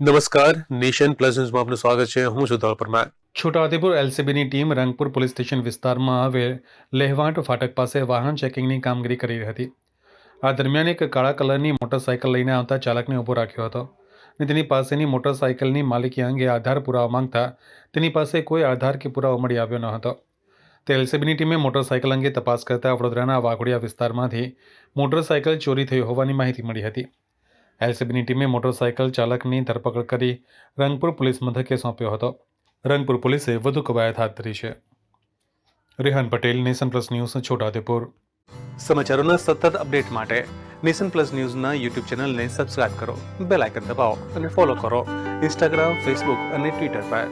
નમસ્કાર, nation plus ન્યૂઝમાં આપનું સ્વાગત છે. હું છું ધવલ પરમાર. છોટાઉદેપુર એલસીબીની ટીમ રંગપુર પોલીસ સ્ટેશન વિસ્તારમાં આવેલ લેહવાંટ ફાટક પાસે વાહન ચેકિંગની કામગીરી કરી હતી. આ દરમિયાન એક કાળા કલરની મોટરસાયકલ લઈને આવતા ચાલકને ઊભો રાખ્યો હતો અને તેની પાસેની મોટરસાયકલની માલિકી અંગે આધાર પુરાવા માંગતા તેની પાસે કોઈ આધાર કે પુરાવો મળી આવ્યો ન હતો. તે એલસીબીની ટીમે મોટરસાયકલ અંગે તપાસ કરતા વડોદરાના વાઘોડિયા વિસ્તારમાંથી મોટરસાયકલ ચોરી થઈ હોવાની માહિતી મળી હતી. એલસીબીની ટીમે મોટરસાઇકલ ચાલકની ધરપકડ કરી રંગપુર પોલીસ મથકે સોંપ્યો હતો. રંગપુર પોલીસે વધુ કવાયત હાથ ધરી છે. Rehan Patel, Nation Plus News, Chhotaudepur. સમાચારોના સતત અપડેટ માટે નેશન પ્લસ ન્યૂઝના યુટ્યુબ ચેનલને સબસ્ક્રાઇબ કરો, બેલ આઇકન દબાવો અને ફોલો કરો ઇન્સ્ટાગ્રામ, ફેસબુક અને ટ્વિટર પર.